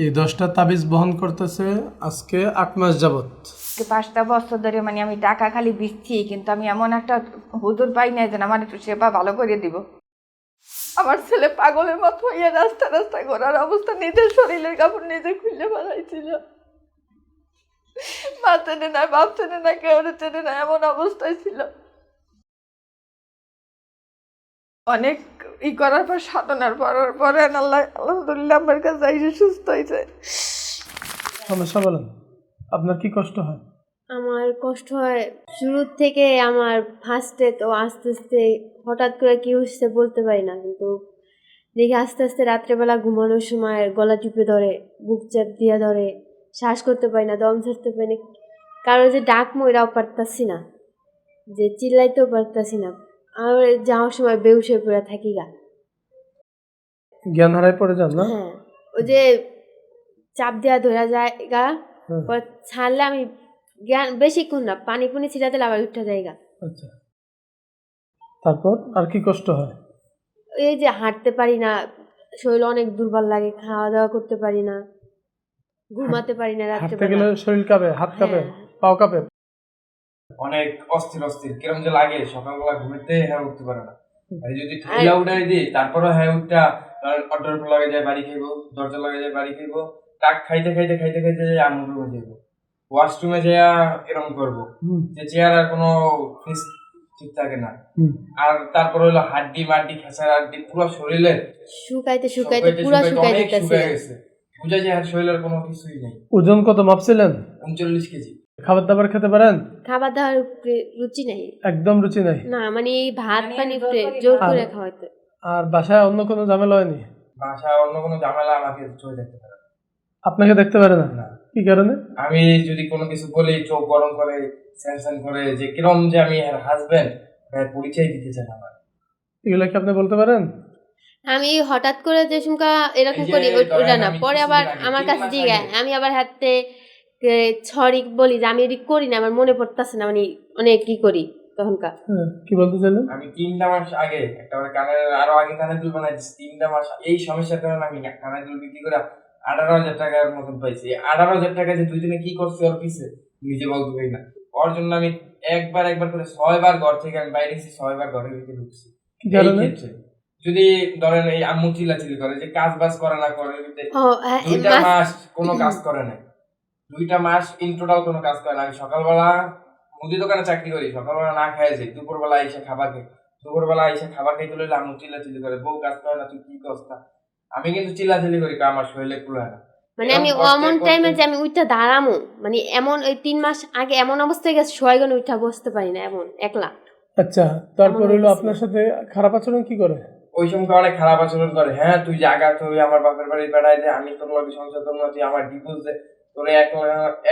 এই দশটা তাবিজ বহন করতেছে আজকে আট মাস যাবত পাঁচটা বছর ধরে মানে আমি টাকা খালি দিচ্ছি, কিন্তু আমি এমন একটা হুজুর পাই নাই যে আমার একটু সেবা ভালো করে দিব। আমার ছেলে পাগলের মতো হইয়া রাস্তা রাস্তায় ঘোরার অবস্থা, নিজের শরীরের কাপড় নিজে খুলে ফেলাইছিল। মা চেনে না, বাপ চেনে না, কেউ চেনে না, এমন অবস্থায় ছিল। অনেক ই করার পর সাধনার পরার পরে আল্লাহ আলহামদুলিল্লাহ আমার কাছে এসে সুস্থ হয়েছে সমস্যা বলেন আপনার কি কষ্ট হয়? আমার কষ্ট হয় শুরুর থেকে আমার ফার্স্টে তো আস্তে আস্তে হঠাৎ করে কি হচ্ছে বলতে পারি না কিন্তু দেখি আস্তে আস্তে রাত্রেবেলা ঘুমানোর সময় গলা টিপে ধরে বুক চাপ দিয়ে ধরে শ্বাস করতে পারি না দম ছাড়তে পারি না কারও যে ডাক ময়রাও পারতাছি না যে চিল্লাইতেও পারতাছি না। আর যাওয়ার সময় বেউস হয়ে পড়ে থাকি গা। জ্ঞান হারায় পড়ে যান না? হ্যাঁ ওই যে চাপ দেওয়া ধরা যায় গা হ্যাঁ, পর ছাড়লে আমি জ্ঞান বেশিক্ষণ না পানি পুনি ছিটাতে আবার উঠতে জায়গা আচ্ছা। তারপর আর কি কষ্ট হয়? এই যে হাঁটতে পারি না শরীর অনেক দুর্বল লাগে খাওয়া দাওয়া করতে পারি না ঘুমাতে পারি না হাঁটতে গেলে শরীর কাঁপে হাত কাঁপে? হ্যাঁ। পাও কাঁপে? অনেক অস্থির অস্থির। কিরম যে লাগে সকালবেলা ঘুমিতে হ্যাঁ উঠতে পারে না। আর যদি ঠেলা উঠাই দিই তারপরে হ্যাঁ উঠটা অটোর লাগে যায় বাড়ি খাইবো দরজা লাগে যায় বাড়ি খাইবো টাক খাইতে খাইতে খাইতে খাইতে যাই আমুর রুমে যাইবো। ওয়াশরুমে যাইয়া এরম করব। যে চেয়ার আর কোনো ফিস ঠিক থাকে না। আর তারপরে হলো হাড্ডি মাড্ডি খেসার হাড্ডি পুরো শরীরে শুকাইতে শুকাইতে পুরো শুকাই গেছে। বুঝা যায় শরীরের কোনো কিছুই নেই। ওজন কত মাপছিলেন? উনচল্লিশ কেজি। খাবার দাবার খেতে পারেন? খাবার দাবার রুচি নেই। একদম রুচি নাই? না মানে এই ভাত পানি উপরে জোর করে আর- খাওয়াইতে। আর বাসায় অন্য কোনো ঝামেলা হয়নি? বাসা অন্য কোনো ঝামেলা আমাকে চলে যেতে পারে আপনাকে দেখতে পারে না? কি কারণে? আমি যদি কোনো কিছু বলি চোখ গরম করে করে যে কিরম যে আমি হাজবেন্ড পরিচয় দিতে চান আমার। এগুলো কি আপনি বলতে পারেন? আমি হঠাৎ করে যে সুমকা এরকম করি ওটা না। পরে আবার আমার কাছে দিয়ে আমি আবার হাতে ছড়ি বলি যে আমি এটি করি না আমার মনে পড়তেছে না মানে অনেক কি করি তখনকার। হ্যাঁ, কি বলতে চাইলেন আমি তিনটা মাস আগে একটা করে কানের আরও আগে কানের দুল বানাইছি তিনটা মাস এই সমস্যার কারণে আমি কানের দুল বিক্রি করে আঠারো হাজার টাকার মতন পাইছি। আঠারো হাজার টাকা যে দুইজনে কি করছে ওর পিছে নিজে বলতে পারি না। ওর জন্য আমি একবার একবার করে ছয়বার ঘর থেকে আমি বাইরে এসেছি ছয়বার ঘরের ভিতরে ঢুকছি। যদি ধরেন এই আম্মু চিল্লাচিল্লি করে যে কাজ বাজ করে না করে হ্যাঁ, দুইটা মাস কোনো কাজ করে না দুইটা মাস ইন টোটাল কোনো কাজ করে না। আমি সকালবেলা মুদি দোকানে চাকরি করি সকালবেলা না খাই যাই দুপুরবেলা এসে খাবার খাই। দুপুরবেলা এসে খাবার খাইতে হলে আম্মু চিল্লাচিল্লি করে বউ কাজ করে না তুই কি কস্তা আমি কিন্তু চিল্লাচিল্লি করি কারণ আমার শরীরে কুলায় না। মানে আমি অমন টাইমে যে আমি উঠটা দাঁড়ামো মানে এমন ওই তিন মাস আগে এমন অবস্থায় গেছে ছয়গুণ উঠা বসতে পারি না এমন একলা। আচ্ছা তারপর হলো আপনার সাথে খারাপ আচরণ কি করে? ওই সময় অনেক খারাপ আচরণ করে। হ্যাঁ তুই জায়গা তুই আমার বাপের বাড়ি বেড়াই দে আমি তোর লগে সংসার তুই আমার ডিভোর্স দে। তোর এক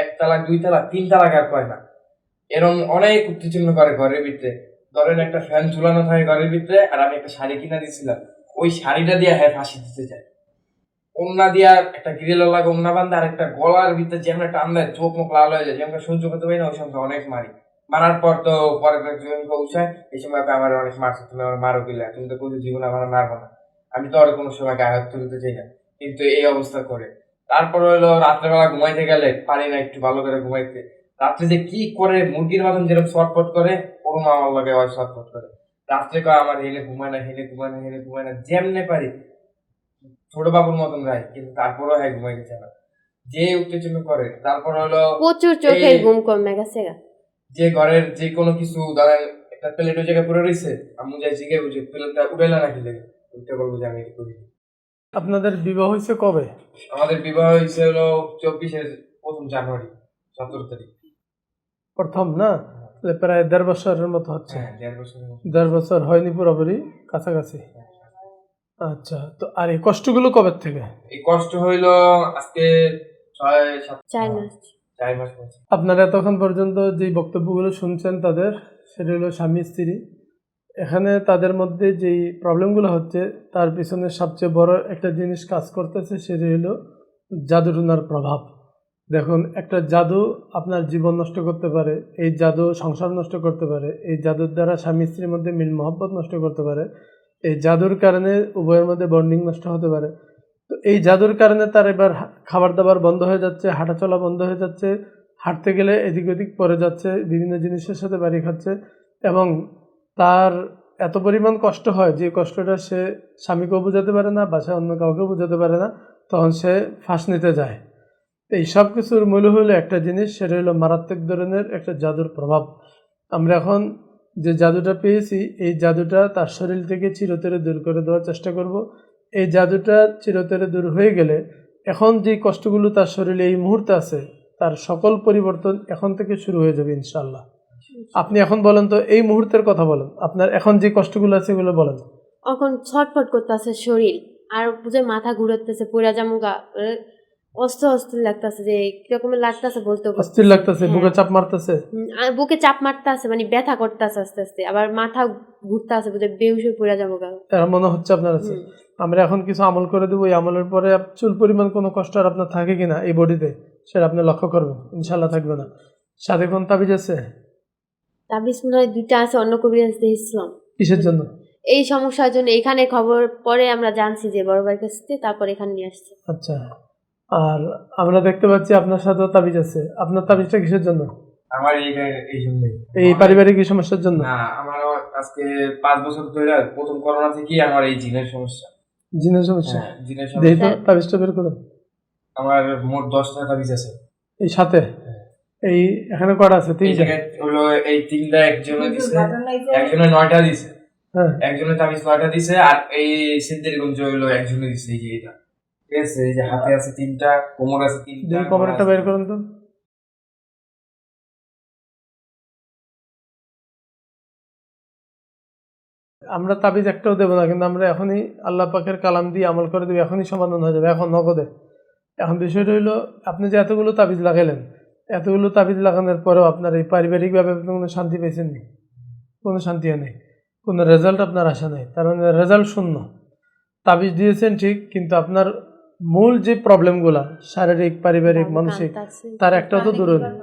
এক তালাক দুই তালাক তিন তালাক আর কয় না। এরকম অনেক উত্তেজনা করে ঘরের ভিতরে। ধরেন একটা ফ্যান ঝুলানো থাকে ঘরের ভিতরে, আর আমি একটা শাড়ি কিনা দিয়েছিলাম ওই শাড়িটা দিয়ে হ্যাঁ ফাঁসি দিতে যায়। ওন্না দিয়া একটা গ্রিল লাগে ওন্না বান্ধে আর একটা গলার ভিতরে যেমন টান দেয়, চোখ মুখ লাল হয়ে যায়। যেমন সহ্য করতে পারি না, ওই সময় অনেক মারি। মারার পর তো পরে একজনকে উঠায় এই সময় আমার অনেক মারছে, তুমি আমার মারো কিলা তুমি তো কোনো জীবনে আমার মারবো না। আমি তো আর কোনো সময় গায়ে তুলতে চাই না। কিন্তু এই অবস্থা করে। তারপর হলো রাত্রেবেলা ঘুমাইতে গেলে পারি না একটু ভালো করে ঘুমাইতে। রাত্রে যে কি করে মুরগির মতন যেরকম শর্টপট করে ওরম আমার লাগে ওই শর্টপট করে। রাত্রে কয় আমার হেলে ঘুমায় না হেলে ঘুমায় না হেলে ঘুমায় না যেমনে পারি। ছোট বাবুর মতন রায় কিন্তু তারপরেও হ্যাঁ ঘুমাইতে চায় না যে উত্তেজনা করে তারপর হলো প্রচুর চোখের ঘুম কমে গেছে যে ঘরের যে কোনো কিছু ধরেন একটা প্লেট ওই জায়গায় পড়ে রয়েছে আমি যাই জিগে বুঝে প্লেটটা উঠাইলা নাকি লেগে ওইটা বলব যে আমি এটা করি আপনাদের বিবাহ হয়েছে কবে? আমাদের বিবাহ হয়েছে হলো চব্বিশের প্রথম জানুয়ারি সতেরো তারিখ। প্রথম না? তাহলে প্রায় দেড় বছরের মতো হচ্ছে। হ্যাঁ দেড় বছর হয়নি পুরোপুরি কাছাকাছি। আচ্ছা তো আর এই কষ্টগুলো কবে থেকে? এই কষ্ট হইল আজকে ছয় সাত চার মাস। চার মাস আপনারা এতক্ষণ পর্যন্ত যে বক্তব্যগুলো শুনছেন তাদের সেটা হলো স্বামী স্ত্রী। এখানে তাদের মধ্যে যেই প্রবলেমগুলো হচ্ছে, তার পিছনে সবচেয়ে বড় একটা জিনিস কাজ করতেছে সেটা হলো জাদুটুনার প্রভাব। দেখুন, একটা জাদু আপনার জীবন নষ্ট করতে পারে, এই জাদু সংসার নষ্ট করতে পারে, এই জাদুর দ্বারা স্বামী স্ত্রীর মধ্যে মিল মহব্বত নষ্ট করতে পারে, এই জাদুর কারণে উভয়ের মধ্যে বন্ডিং নষ্ট হতে পারে। তো এই জাদুর কারণে তার এবার খাবার দাবার বন্ধ হয়ে যাচ্ছে হাঁটা চলা বন্ধ হয়ে যাচ্ছে, হাঁটতে গেলে এদিক ওদিক পরে যাচ্ছে, বিভিন্ন জিনিসের সাথে বাড়ি খাচ্ছে এবং তার এত পরিমাণ কষ্ট হয় যে কষ্টটা সে স্বামীকেও বোঝাতে পারে না, বাসায় অন্য কাউকেও বোঝাতে পারে না, তখন সে ফাঁস নিতে যায়। এই সব কিছুর মূল হলো একটা জিনিস, সেটা হলো মারাত্মক ধরনের একটা জাদুর প্রভাব। আমরা এখন যে জাদুটা পেয়েছি, এই জাদুটা তার শরীর থেকে চিরতরে দূর করে দেওয়ার চেষ্টা করব। এই জাদুটা চিরতরে দূর হয়ে গেলে এখন যে কষ্টগুলো তার শরীরে এই মুহূর্তে আছে, তার সকল পরিবর্তন এখন থেকে শুরু হয়ে যাবে ইনশাল্লাহ আপনি এখন বলেন তো এই মুহূর্তের কথা বলেন। আপনার এখন যে কষ্টগুলো আছে এগুলো বলেন। এখন ছটফট করতেছে শরীর আর বুঝে মাথা ঘুরাতেছে পুরা জামুগা অস্ত অস্থির লাগতেছে যে কিরকমের লাগতেছে বলতে অস্থির লাগতেছে হ্যাঁ। বুকে চাপ মারতেছে। বুকে চাপ মারতেছে মানে ব্যথা করতেছে আস্তে আস্তে আবার মাথা ঘুরতে আছে বুঝে বেউস হয়ে পুরা যাব মনে হচ্ছে আপনার আছে। আমরা এখন কিছু আমল করে দেবো এই আমলের পরে চুল পরিমাণ কোনো কষ্ট আর আপনার থাকে কিনা এই বডিতে সেটা আপনি লক্ষ্য করবেন ইনশাল্লাহ থাকবে না। সাথে কোন তাবিজ আছে? তাবিজ মনে হয় দুইটা আছে অন্য কবিরাজ দেখছিলাম কিসের জন্য? এই সমস্যার জন্য এখানে খবর পরে আমরা জানছি যে বড় ভাইয়ের কাছ থেকে তারপর এখানে নিয়ে আসছে। আচ্ছা আর আমরা দেখতে পাচ্ছি আপনার সাথেও তাবিজ আছে। আপনার তাবিজটা কিসের জন্য? আমার এই এই জন্যই এই পারিবারিক এই সমস্যার জন্য? না আমার আজকে পাঁচ বছর ধরে প্রথম করোনা থেকেই আমার এই জিনের সমস্যা। জিনের সমস্যা? হ্যাঁ, জিনের সমস্যা। তাবিজটা বের করুন? আমার মোট দশটা তাবিজ আছে। এই সাথে? এই এখানে কটা আছে? এই তিনটা জায়গায় হলো এই তিনটা একজনে দিছে একজনে নয়টা দিছে। হ্যাঁ। একজনে তাবিজ নয়টা দিছে আর এই সিদ্ধিরগঞ্জ হলো একজনে দিছে এই যে এটা ঠিক আছে? এই যে হাতে আছে তিনটা কোমর আছে তিনটা দুই কমেন্টটা বের করুন তো। আমরা তাবিজ একটাও দেবো না কিন্তু আমরা এখনই আল্লাহ পাকের কালাম দিয়ে আমল করে দেবো এখনই সমাধান হয়ে যাবে এখন নগদে। এখন বিষয়টা হইল আপনি যে এতগুলো তাবিজ লাগাইলেন এতগুলো তাবিজ লাগানোর পরেও আপনার এই পারিবারিকভাবে আপনি কোনো শান্তি পেয়েছেন নি? কোনো শান্তি নেই। কোনো রেজাল্ট আপনার আসা নেই। তার মানে রেজাল্ট শূন্য। তাবিজ দিয়েছেন ঠিক কিন্তু আপনার মূল যে প্রবলেমগুলা শারীরিক পারিবারিক মানসিক তার একটাও তো দূরে নেই।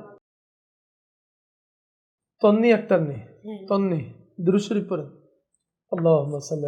তন্নি একটার নেই। হ্যাঁ। তন্নি দুরুশরীফ পড়েন আল্লাহ সাল্লি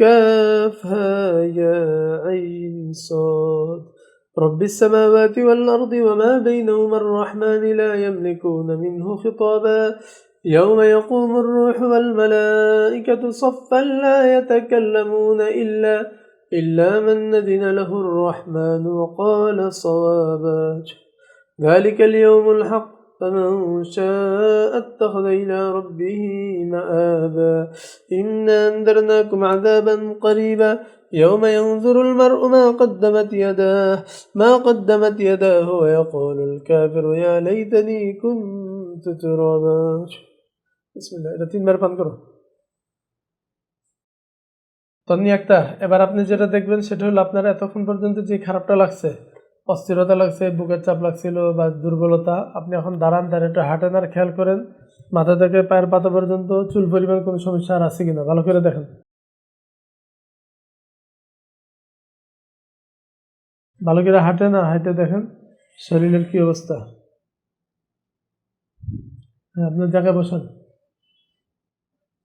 كافها يا عين صاد. رب السماوات والأرض وما بينهما الرحمن لا يملكون منه خطابا. يوم يقوم الروح والملائكة صفا لا يتكلمون إلا إلا من ندن له الرحمن وقال صوابا. ذلك اليوم الحق. فمن شاء اتخذ إلى ربه مآبا إنا أنذرناكم عذابا قريبا يوم ينظر المرء ما قدمت يداه ما قدمت يداه ويقول الكافر يا ليتني كنت ترابا بسم الله এটা তিনবার পান করো তন্নি আক্তার এবার আপনি যেটা দেখবেন সেটা হলো আপনার এতক্ষণ পর্যন্ত যে খারাপটা লাগছে অস্থিরতা লাগছে, বুকের চাপ লাগছিল বা দুর্বলতা। আপনি এখন দাঁড়ান দাঁড়িয়ে একটু হাঁটেন আর খেয়াল করেন, মাথা থেকে পায়ের পাতা পর্যন্ত, চুল পরিমাণ কোনো সমস্যা আর আছে কিনা, ভালো করে দেখেন। ভালো করে হাঁটে না হাঁটে দেখেন, শরীরের কি অবস্থা। হ্যাঁ আপনার জায়গায় বসেন।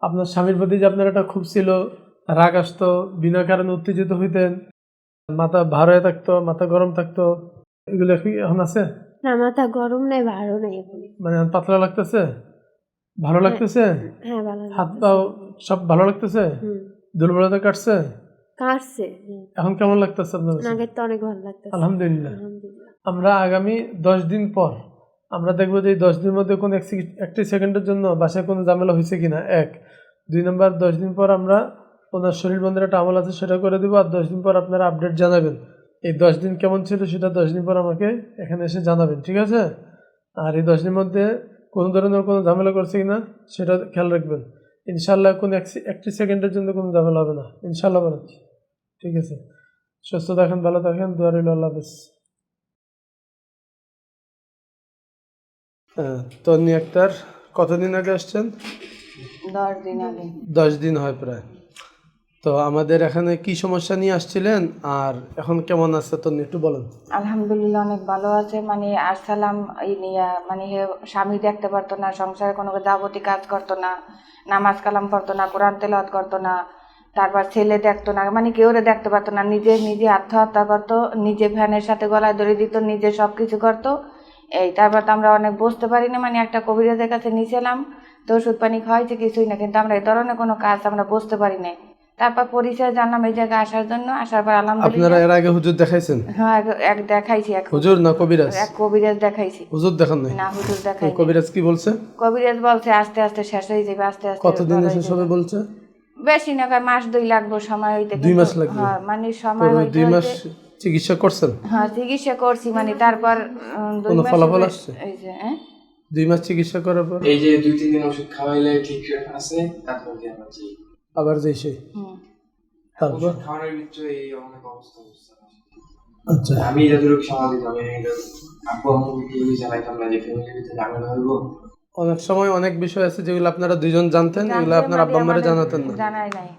আপনার স্বামীর প্রতি যে আপনার একটা খুব ছিল, রাগ আসতো, বিনা কারণে উত্তেজিত হইতেন মাথা ভার হয়ে থাকতো মাথা গরম থাকতো এগুলো কি এখন আছে? না মাথা গরম নাই ভালো নাই মানে পাতলা লাগতেছে? ভালো লাগতেছে? হ্যাঁ ভালো হাত লাগতেছে। পাও সব ভালো লাগতেছে? দুর্বলতা কাটছে? কাটছে এখন কেমন লাগতেছে আপনার? আগের তো অনেক ভালো লাগতেছে। আলহামদুলিল্লাহ। আমরা আগামী দশ দিন পর আমরা দেখব যে দশ দিনের মধ্যে কোনো এক একটি সেকেন্ডের জন্য বাসায় কোনো ঝামেলা হয়েছে কিনা? এক। দুই নম্বর দশ দিন পর আমরা ওনার শরীর বন্ধের একটা আমল আছে সেটা করে দেবো আর দশ দিন পর আপনারা আপডেট জানাবেন। এই দশ দিন কেমন ছিল সেটা দশ দিন পর আমাকে এখানে এসে জানাবেন ঠিক আছে? আর এই দশ দিনের মধ্যে কোনো ধরনের কোনো ঝামেলা করছে কিনা সেটা খেয়াল রাখবেন। ইনশাল্লাহ কোন এক- একটি সেকেন্ডের জন্য কোনো ঝামেলা হবে না। ইনশাল্লাহ বলেছি ঠিক আছে? সুস্থ থাকেন ভালো থাকেন দোয়া আল্লাহ হাফেজ। হ্যাঁ, তন্নি আক্তার কতদিন আগে আসছেন? দশ দিন আগে। দশ দিন হয় প্রায়। তো আমাদের এখানে কি সমস্যা নিয়ে আসছিলেন? আর এখন কেমন আছে? তন্নি একটু বলেন। আলহামদুলিল্লাহ অনেক ভালো আছে। মানে আসসালাম নিয়ে মানে হে স্বামী দেখতে পারতো না, সংসারে কোনো যাবতীয় কাজ করতো না, নামাজ কালাম পড়তো না, কোরআন তেলাওয়াত করতো না, তারপর ছেলে দেখতো না মানে কেউ দেখতে পারতো না, নিজে নিজে আত্মহত্যা করতো, নিজে ফ্যানের সাথে গলায় ধরে দিত, নিজে সব কিছু করতো। এই তারপর তো আমরা অনেক বুঝতে পারিনি মানে একটা কবিরাজের কাছে নিয়েছিলাম তো ওষুধ পানি খাওয়াইছে, কিছুই না, কিন্তু আমরা এই ধরনের কোনো কাজ আমরা বুঝতে পারি নাই। তারপর পরিচয় জানলাম এই জায়গায় আসার জন্য আসার পর আপনারা আলহামদুলিল্লাহ এর আগে হুজুর দেখাইছেন? হ্যাঁ এক- দেখাইছি এক হুজুর না কবিরাজ? এক কবিরাজ দেখাইছি। হুজুর দেখান নাই? না হুজুর দেখাই কবিরাজ কি বলছে? কবিরাজ বলছে আস্তে আস্তে শেষ হয়ে যাবে আস্তে আস্তে কতদিন সবে যাবে। বলছে? বেশি না কয় মাস দুই লাগবে সময় হইতে দুই মাস লাগবে? হ্যাঁ মানে সময় হইতে দুই মাস চিকিৎসা করছেন? হ্যাঁ চিকিৎসা করছি মানে তারপর দুই কোনো ফলাফল আসছে? এই যে হ্যাঁ? দুই মাস চিকিৎসা করার পর? এই যে দুই তিন দিন ওষুধ খাওয়াইলে ঠিক আছে তারপর দিয়ে আমরা আবার সেই তারপর? খাওয়ানোর ভিতরে এই অনেক অবস্থা আচ্ছা। আমি যতটুকু সময় দিতাম আমি আব্বু আম্মু টিভি চালাইতাম না যে ফ্যামিলির ভিতরে ঝামেলা হইবো? অনেক সময় অনেক বিষয় আছে যেগুলো আপনারা দুইজন জানতেন এগুলো আপনার আব্বা আম্মারে জানাতেন না। জানাই নাই।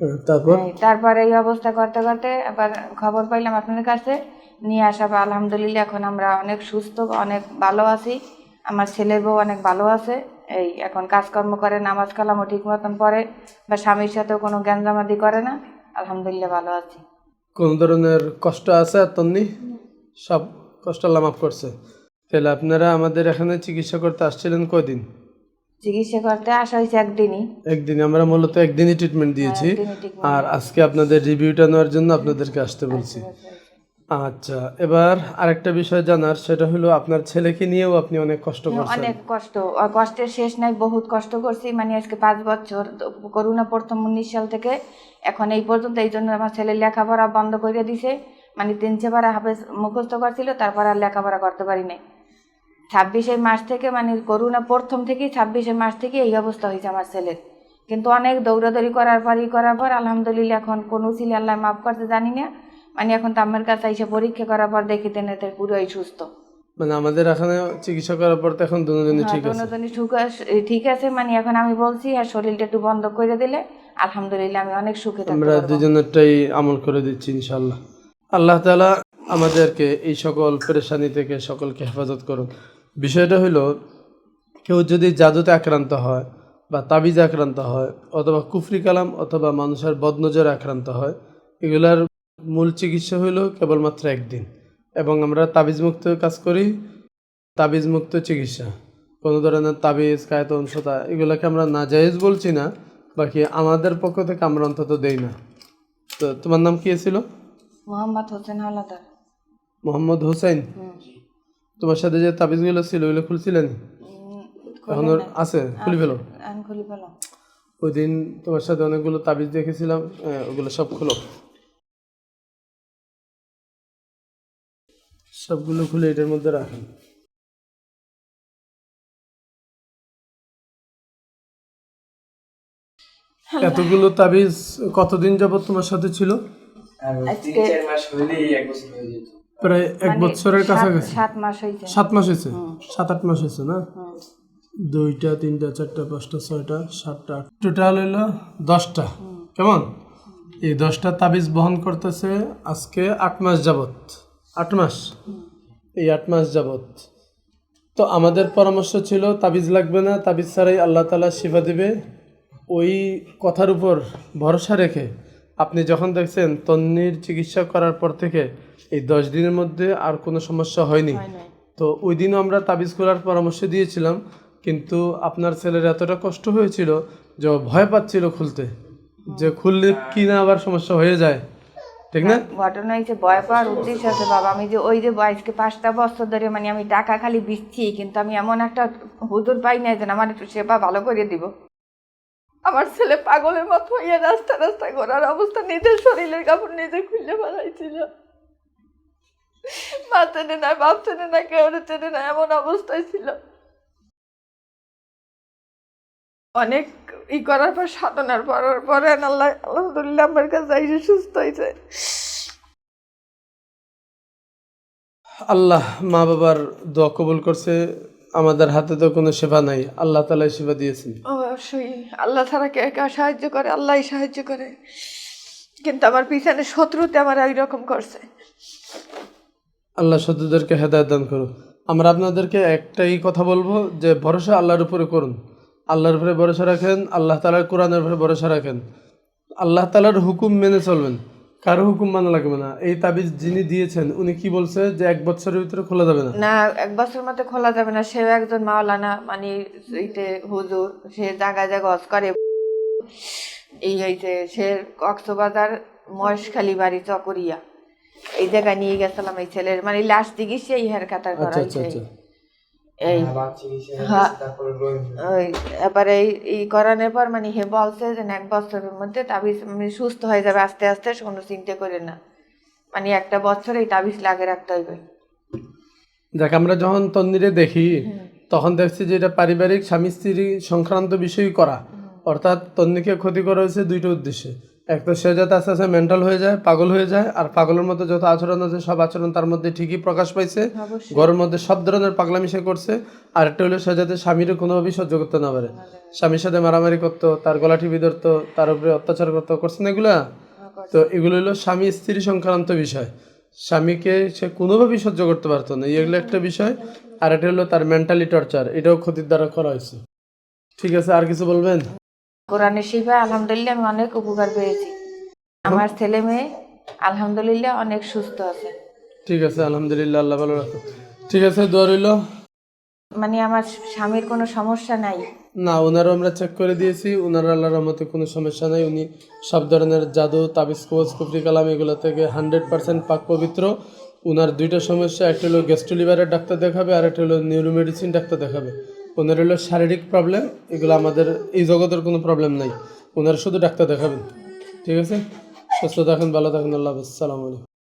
হ্যাঁ, তারপর? এই, তারপরে এই অবস্থা করতে করতে আবার খবর পাইলাম আপনাদের কাছে। নিয়ে আসা পর আলহামদুলিল্লাহ এখন আমরা অনেক সুস্থ অনেক ভালো আছি। আমার ছেলের বউ অনেক ভালো আছে। এই এখন কাজকর্ম করে নামাজ কালামও ঠিক মতন পড়ে বা স্বামীর সাথেও কোনো জ্ঞানজামাদি করে না আলহামদুলিল্লাহ ভালো আছি। কোন ধরনের কষ্ট আছে তন্নি সব কষ্ট আল্লাহ মাফ করছে। তাহলে আপনারা আমাদের এখানে চিকিৎসা করতে আসছিলেন কদিন চিকিৎসা করতে আসা হয়েছে একদিনই। একদিন আমরা মূলত একদিনই ট্রিটমেন্ট দিয়েছি। আর আজকে আপনাদের রিভিউটা নেওয়ার জন্য আপনাদেরকে আসতে বলছি। আচ্ছা এবার আরেকটা বিষয় জানার সেটা হলো আপনার ছেলেকে নিয়েও আপনি অনেক কষ্ট করছেন। অনেক কষ্ট। কষ্টের শেষ নাই বহুত কষ্ট করছি। মানে আজকে পাঁচ বছর করোনা প্রথম উনিশ সাল থেকে এখন এই পর্যন্ত এই জন্য আমার ছেলে লেখাপড়া বন্ধ করে দিছে। মানে তিন চারবার হাফেজ মুখস্থ করছিল তারপর আর লেখাপড়া করতে পারি নাই। ছাব্বিশে মাস থেকে মানে করোনা প্রথম থেকেই ছাব্বিশে মাস থেকে এই অবস্থা হয়েছে আমার ছেলের। কিন্তু অনেক দৌড়াদৌড়ি করার পর ই করার পর আলহামদুলিল্লাহ এখন কোনো ছেলে আল্লাহ মাফ করতে জানি না। মানে এখন তো আমার কাছে এসে পরীক্ষা করার পর দেখি দেন এতে পুরোই সুস্থ। মানে আমাদের এখানে চিকিৎসা করার পর তো এখন দুজনই ঠিক আছে। দুজনই ঠিক আছে মানে এখন আমি বলছি আর শরীরটা একটু বন্ধ করে দিলে আলহামদুলিল্লাহ আমি অনেক সুখে থাকতে আমরা দুজনেরটাই আমল করে দিচ্ছি ইনশাল্লাহ আল্লাহ তালা আমাদেরকে এই সকল পেরেশানি থেকে সকলকে হেফাজত করুন বিষয়টা হলো কেউ যদি জাদুতে আক্রান্ত হয় বা তাবিজে আক্রান্ত হয় অথবা কুফরি কালাম অথবা মানুষের বদনজরে আক্রান্ত হয় এগুলার মূল চিকিৎসা হইল কেবলমাত্র একদিন এবং আমরা তাবিজ মুক্ত কাজ করি তাবিজ মুক্ত চিকিৎসা। কোনো ধরনের তাবিজ কায়তন সোতা এগুলোকে আমরা নাজায়েজ বলছি না বাকি আমাদের পক্ষ থেকে আমরা অন্তত দেই না। তো তোমার নাম কি ছিল? মোহাম্মদ হোসেন হাওলাদার মোহাম্মদ হোসেন? তোমার সাথে যে তাবিজগুলো ছিল ওগুলো খুলছিলেন? এখন আছে? খুলে ফেলো। খুলে পেলাম ওই দিন তোমার সাথে অনেকগুলো তাবিজ দেখেছিলাম ওগুলো সব খুলো। সবগুলো খুলে এটার মধ্যে রাখেন। এতগুলো তাবিজ কতদিন যাবত তোমার সাথে ছিল? প্রায় এক মানে বছরের কাছাকাছি। সাত মাস হয়েছে সাত মাস হয়েছে সাত আট মাস হয়েছে না? দুইটা তিনটা চারটা পাঁচটা ছয়টা সাতটা টোটাল হলো দশটা। কেমন? এই দশটা তাবিজ বহন করতেছে আজকে আট মাস যাবত আট মাস। এই আট মাস যাবত তো আমাদের পরামর্শ ছিল তাবিজ লাগবে না তাবিজ ছাড়াই আল্লাহ তালা শিফা দিবে। ওই কথার উপর ভরসা রেখে আপনি যখন দেখছেন তন্নির চিকিৎসা করার পর থেকে এই দশ দিনের মধ্যে আর কোনো সমস্যা হয়নি। তো ওই দিনও আমরা তাবিজ খোলার পরামর্শ দিয়েছিলাম কিন্তু আপনার ছেলের এতটা কষ্ট হয়েছিল যে ভয় পাচ্ছিল খুলতে যে খুললে কি না আবার সমস্যা হয়ে যায়। ঠিক না? ঘটনা হয়েছে ভয় পাওয়ার উদ্দেশ্য আছে বাবা। আমি যে ওই যে আজকে পাঁচটা বছর ধরে মানে আমি টাকা খালি দিচ্ছি, কিন্তু আমি এমন একটা হুজুর পাই নাই যে আমার একটু সেবা ভালো করে দিব। আমার ছেলে পাগলের মতো হইয়া রাস্তা রাস্তা ঘোরার অবস্থা, নিজের শরীরের কাপড় নিজে খুলে ফেলাইছিল। মা চেনে না, বাপ চেনে না, কেউ চেনে না, এমন অবস্থায় ছিল। অনেক ই করার পর সাধনার পরার পরে আল্লাহ আলহামদুলিল্লাহ আমার কাছে এসে সুস্থ হয়েছে আল্লাহ মা বাবার দোয়া কবুল করছে আমাদের হাতে তো কোনো সেবা নাই আল্লাহ তালাই সেবা দিয়েছেন। অবশ্যই। আল্লাহ ছাড়া কে কে সাহায্য করে আল্লাহই সাহায্য করে। কিন্তু আমার পিছনে শত্রুতে আমার ওই রকম করছে। আল্লাহ শত্রুদেরকে হেদায়ত দান করুন। আমরা আপনাদেরকে একটাই কথা বলব যে ভরসা আল্লাহর উপরে করুন। আল্লাহর উপরে ভরসা রাখেন আল্লাহ তালার কোরআনের উপরে ভরসা রাখেন। আল্লাহ তালার হুকুম মেনে চলবেন। কারও হুকুম মানা লাগবে না। এই তাবিজ যিনি দিয়েছেন উনি কি বলছে যে এক বছরের ভিতরে খোলা যাবে না? না এক বছর মধ্যে খোলা যাবে না। সেও একজন মাওলানা মানে এইতে হুজুর। সে জায়গা জায়গা হজ করে। এই হয়েছে সে কক্সবাজার মহেশখালী বাড়ি চকরিয়া। এই জায়গায় নিয়ে গেছিলাম এই ছেলের মানে লাস্ট দিকে সেই হেয়ার কাটার করা আচ্ছা আচ্ছা হয়েছে আচ্ছা। এই হ্যাঁ। রোহিণ ওই এবারে এই এই করানোর পর মানে হে বলছে যে এক বছরের মধ্যে তাবিজ মানে সুস্থ হয়ে যাবে আস্তে আস্তে কোনো চিন্তা করে না। মানে একটা বছর এই তাবিজ লাগে রাখতে হইবে দেখ আমরা যখন তন্নিরে দেখি তখন দেখছি যে এটা পারিবারিক স্বামী স্ত্রী সংক্রান্ত বিষয়ই করা। অর্থাৎ তন্নিকে ক্ষতি করা হয়েছে দুইটা উদ্দেশ্যে। এক তো সে যাতে আস্তে আস্তে মেন্টাল হয়ে যায় পাগল হয়ে যায় আর পাগলের মধ্যে যত আচরণ আছে সব আচরণ তার মধ্যে ঠিকই প্রকাশ পাইছে। ঘরের মধ্যে সব ধরনের পাগলামি সে করছে। আর একটা হলো সে যাতে স্বামীর কোনোভাবেই সহ্য করতে না পারে। স্বামীর সাথে মারামারি করতো তার গলা টিপি ধরতো তার উপরে অত্যাচার করতো করছে না এগুলা? তো এগুলো হলো স্বামী স্ত্রী সংক্রান্ত বিষয়। স্বামীকে সে কোনোভাবেই সহ্য করতে পারতো না। এগুলো একটা বিষয়। আর এটা হলো তার মেন্টালি টর্চার এটাও ক্ষতির দ্বারা করা হয়েছে। ঠিক আছে আর কিছু বলবেন? কোরআনের শিফায় আলহামদুলিল্লাহ আমি অনেক উপকার পেয়েছি। আমার ছেলে মেয়ে আলহামদুলিল্লাহ অনেক সুস্থ আছে। ঠিক আছে আলহামদুলিল্লাহ আল্লাহ ভালো রাখো ঠিক আছে দোয়া রইল। মানে আমার স্বামীর কোনো সমস্যা নাই? না ওনারও আমরা চেক করে দিয়েছি। ওনার আল্লাহর রহমতে কোনো সমস্যা নাই। উনি সব ধরনের জাদু তাবিজ কোচ কুফরি কালাম এগুলো থেকে হান্ড্রেড পার্সেন্ট পাক পবিত্র। ওনার দুইটা সমস্যা একটা হলো গ্যাস্ট্রোলিভারের ডাক্তার দেখাবে আর একটা হলো নিউরো মেডিসিন ডাক্তার দেখাবে। ওনার হলো শারীরিক প্রবলেম এগুলো আমাদের এই জগতের কোনো প্রবলেম নাই। ওনারা শুধু ডাক্তার দেখাবেন। ঠিক আছে? সুস্থ থাকেন, ভালো থাকেন, আল্লাহ আসসালামু সালাম আলাইকুম।